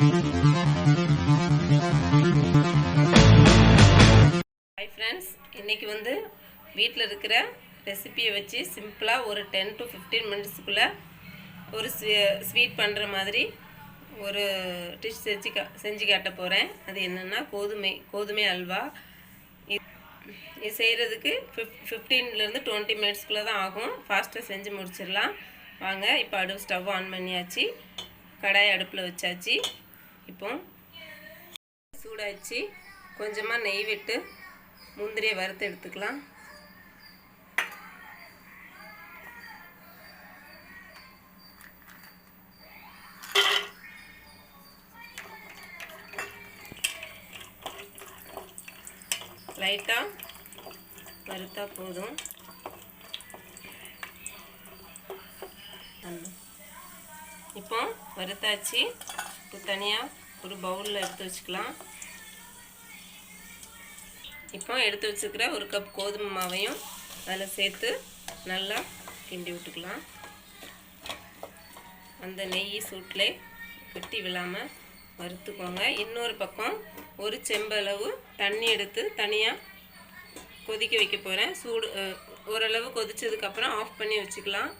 Hi friends இன்றைக்கி வந்து வீட்டில் இருக்கிற ரெசிபியை வச்சு சிம்பிளாக ஒரு டென் டு ஃபிஃப்டீன் மினிட்ஸ்க்குள்ளே ஒரு ஸ்வீட் பண்ணுற மாதிரி ஒரு டிஷ் செஞ்சு கா செஞ்சு காட்ட போகிறேன் அது என்னென்னா கோதுமை கோதுமை அல்வா. இது இது செய்கிறதுக்கு ஃபிஃப் ஃபிஃப்டீன்லேருந்து டுவெண்ட்டி மினிட்ஸ்க்குள்ளே தான் ஆகும். ஃபாஸ்ட்டாக செஞ்சு முடிச்சிடலாம். வாங்க இப்போ அடுப்பு ஸ்டவ் ஆன் பண்ணியாச்சு. கடாய் அடுப்பில் வச்சாச்சு. இப்போ சூடாச்சு கொஞ்சமாக நெய் விட்டு முந்திரியை வறுத்து எடுத்துக்கலாம். லைட்டாக வறுத்தா போதும். இப்போ வறுத்தாச்சு. இப்போ தனியாக ஒரு பவுலில் எடுத்து வச்சுக்கலாம். இப்போ எடுத்து வச்சுருக்கிற ஒரு கப் கோதுமை மாவையும் அதில் சேர்த்து நல்லா கிண்டி விட்டுக்கலாம். அந்த நெய் சூட்டில் கட்டி விழாமல் வறுத்துக்கோங்க. இன்னொரு பக்கம் ஒரு செம்பளவு தண்ணி எடுத்து தனியாக கொதிக்க வைக்க போகிறேன் சூடு ஓரளவு கொதித்ததுக்கப்புறம் ஆஃப் பண்ணி வச்சுக்கலாம்.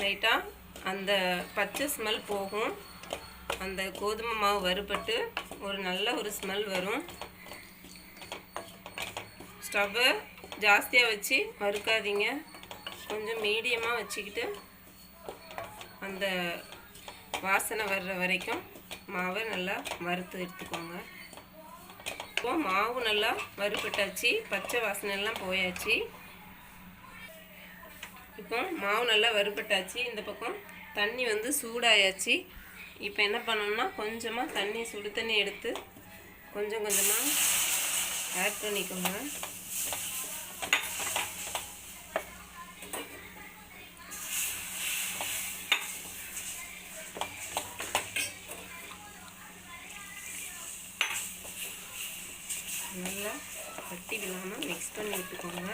லைட்டாக அந்த பச்சை ஸ்மெல் போகும். அந்த கோதுமை மாவு வறுபட்டு ஒரு நல்ல ஒரு ஸ்மெல் வரும். ஸ்டவ்வை ஜாஸ்தியாக வச்சு வறுக்காதீங்க கொஞ்சம் மீடியமாக வச்சுக்கிட்டு அந்த வாசனை வர்ற வரைக்கும் மாவை நல்லா வறுத்து எடுத்துக்கோங்க. இப்போ மாவு நல்லா வறுபட்டாச்சு பச்சை வாசனை எல்லாம் போயாச்சு. இப்போ மாவு நல்லா வறுபட்டாச்சு. இந்த பக்கம் தண்ணி வந்து சூடாயாச்சு. இப்போ என்ன பண்ணணும்னா கொஞ்சமாக தண்ணி சுடு தண்ணி எடுத்து கொஞ்சம் கொஞ்சமாக ஆட் பண்ணிக்கோங்க. நல்லா கட்டி விழாமல் மிக்ஸ் பண்ணி விட்டுக்கோங்க.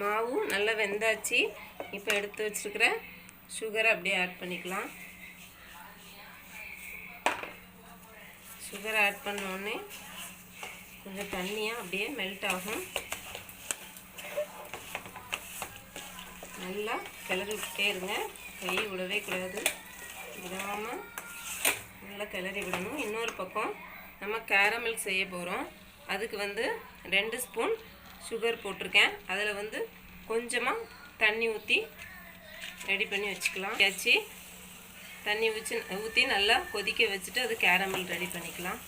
மாவும் நல்லா வெந்தாச்சு. இப்போ எடுத்து வச்சுருக்கிற சுகரை அப்படியே ஆட் பண்ணிக்கலாம். சுகர் ஆட் பண்ணோடனே கொஞ்சம் தண்ணியாக அப்படியே மெல்ட் ஆகும். நல்லா கிளறி விட்டே இருங்க. கை விடவே கூடாது. விடாமல் நல்லா கிளறி விடணும். இன்னொரு பக்கம் நம்ம கேரமல் செய்ய போகிறோம் அதுக்கு வந்து ரெண்டு ஸ்பூன் சுகர் போட்டிருக்கேன். அதில் வந்து கொஞ்சமாக தண்ணி ஊற்றி ரெடி பண்ணி வச்சுக்கலாம். வச்சு தண்ணி ஊற்றி ஊற்றி நல்லா கொதிக்க வச்சுட்டு அது கேரமல் ரெடி பண்ணிக்கலாம்.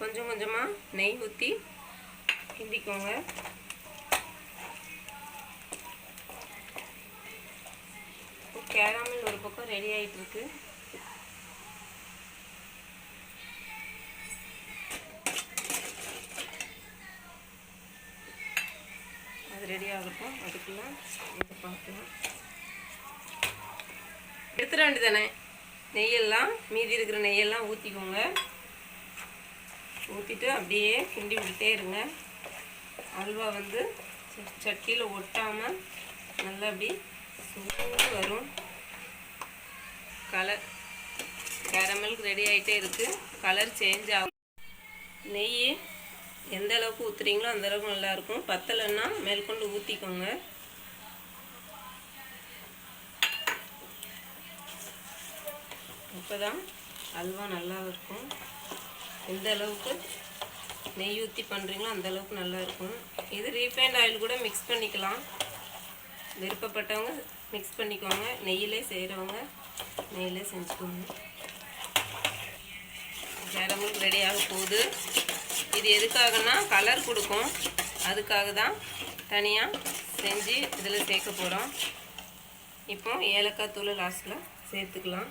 கொஞ்சம் கொஞ்சமாக நெய் ஊற்றி கிண்டிக்கோங்க. கேரமல் ஒரு பக்கம் ரெடி ஆகிட்டுருக்கு ரெடி ஆகட்டும் அதுக்குள்ள இதை பார்க்கலாம். எடுத்துட வேண்டியதானே நெய்யெல்லாம் மீதி இருக்கிற நெய்யெல்லாம் ஊற்றிக்கோங்க ஊற்றிட்டு அப்படியே கிண்டி விட்டுட்டே இருங்க. அல்வா வந்து சட்டியில் ஒட்டாமல் நல்லா அப்படி சூடு வரும். கலர் கேரமலுக்கு ரெடி ஆகிட்டே இருக்குது கலர் சேஞ்ச் ஆகும். நெய் எந்த அளவுக்கு ஊற்றுறீங்களோ அந்தளவுக்கு நல்லாயிருக்கும். பத்தலைன்னா மேற்கொண்டு ஊற்றிக்கோங்க அப்போ தான் அல்வா நல்லா இருக்கும் எந்த அளவுக்கு நெய் ஊற்றி பண்ணுறீங்களோ அந்த அளவுக்கு நல்லா இருக்கும் இது ரீஃபைண்ட் ஆயில் கூட மிக்ஸ் பண்ணிக்கலாம். விருப்பப்பட்டவங்க மிக்ஸ் பண்ணிக்கோங்க. நெய்யிலே செய்கிறவங்க நெய்யிலே செஞ்சுக்கோங்க. கேரமும் ரெடியாக போகுது. இது எதுக்காகனா கலர் கொடுக்கும். அதுக்காக தான் தனியாக செஞ்சு இதில் சேர்க்க போகிறோம் இப்போ ஏலக்காய் தூள் லாஸ்ட்டில் சேர்த்துக்கலாம்.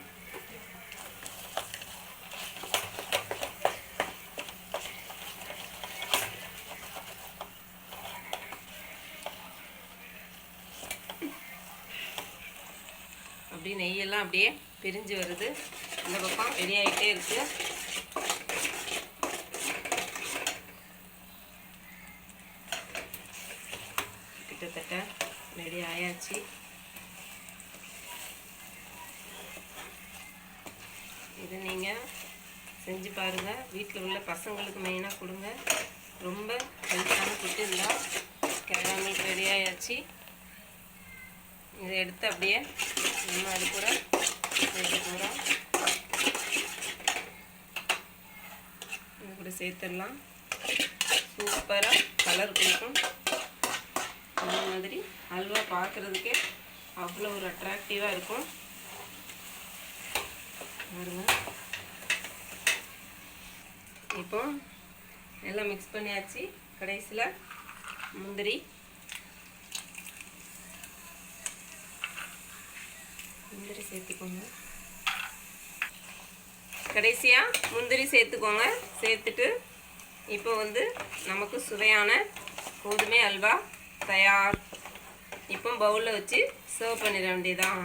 அப்படியே நெய்யெல்லாம் அப்படியே பிரிஞ்சு வருது. இந்த பக்கம் ரெடி ஆகிட்டே இருக்குது கிட்டத்தட்ட ரெடி ஆயாச்சு. இது நீங்கள் செஞ்சு பாருங்கள் வீட்டில் உள்ள பசங்களுக்கு மெயினாக கொடுங்க. ரொம்ப ஹெல்த்தான ஃபுட்டு இருந்தால் கேரமல் ரெடி ஆயாச்சு. இதை எடுத்து அப்படியே நம்ம அது கூட சேர்த்து போகிறோம் இது கூட சேர்த்துடலாம். சூப்பராக கலர் கொடுக்கும். மாதிரி அல்வா பார்க்குறதுக்கே அவ்வளோ ஒரு அட்ராக்டிவாக இருக்கும். பாருங்க. இப்போ எல்லாம் மிக்ஸ் பண்ணியாச்சு. கடைசியில் முந்திரி. முந்திரி சேர்த்துக்கோங்க. கடைசியாக முந்திரி சேர்த்துக்கோங்க. சேர்த்துட்டு இப்போ வந்து நமக்கு சுவையான கோதுமை அல்வா தயார். இப்போ பவுலில் வச்சு சர்வ் பண்ணிட வேண்டியதான்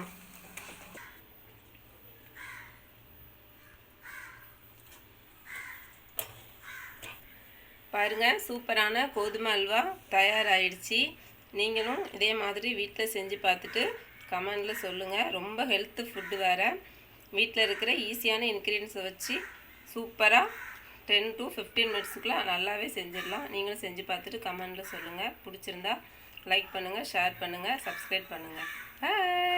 பாருங்கள் சூப்பரான கோதுமை அல்வா தயாராகிடுச்சு நீங்களும் இதே மாதிரி வீட்டில் செஞ்சு பார்த்துட்டு கமெண்டில் சொல்லுங்கள் ரொம்ப ஹெல்த்து ஃபுட்டு வேறு. வீட்டில் இருக்கிற ஈஸியான இன்க்ரீடியன்ஸை வச்சு சூப்பராக டென் டு ஃபிஃப்டீன் மினிட்ஸுக்குள்ளே நல்லாவே செஞ்சிடலாம். நீங்களும் செஞ்சு பார்த்துட்டு கமெண்டில் சொல்லுங்கள் பிடிச்சிருந்தா லைக் பண்ணுங்கள் ஷேர் பண்ணுங்கள் சப்ஸ்கிரைப் பண்ணுங்கள் பாய்!